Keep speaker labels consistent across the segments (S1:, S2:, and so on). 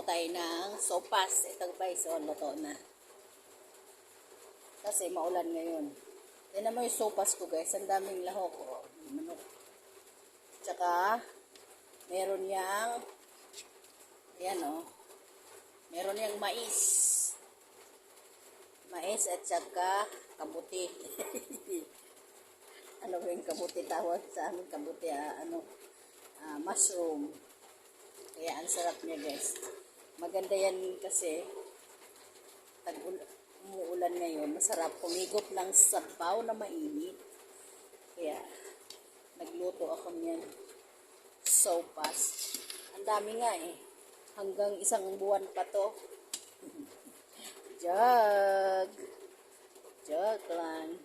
S1: magluto tayo ng sopas. Ito guys, so luto na. Kasi maulan ngayon. Yan naman yung sopas ko guys. Ang daming lahok. Oh, manok. Tsaka, meron yang, ayan oh, meron yang mais. Mais at saka kabuti. ano ba yung kabuti tawag sa amin? Kabuti, ah, ano, ah, mushroom. Kaya ang sarap niya guys. Maganda yan kasi tag umuulan ngayon. Masarap kumigop ng sabaw na mainit. Kaya nagluto ako niyan. Sopas. Ang dami nga eh. Hanggang isang buwan pa to. Jug. Jug lang.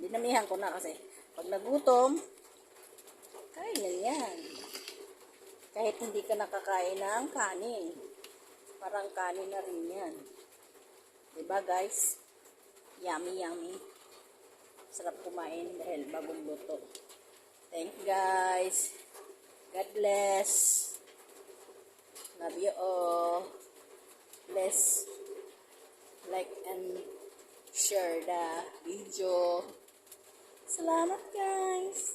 S1: Dinamihan ko na kasi pag nagutom, kain na yan. Kahit hindi ka nakakain ng kanin. Parang kanin na rin yan. Diba guys? Yummy, yummy. Sarap kumain dahil bagong luto. Thank you guys. God bless. Love you all. Bless. Like and share the video. Salamat guys.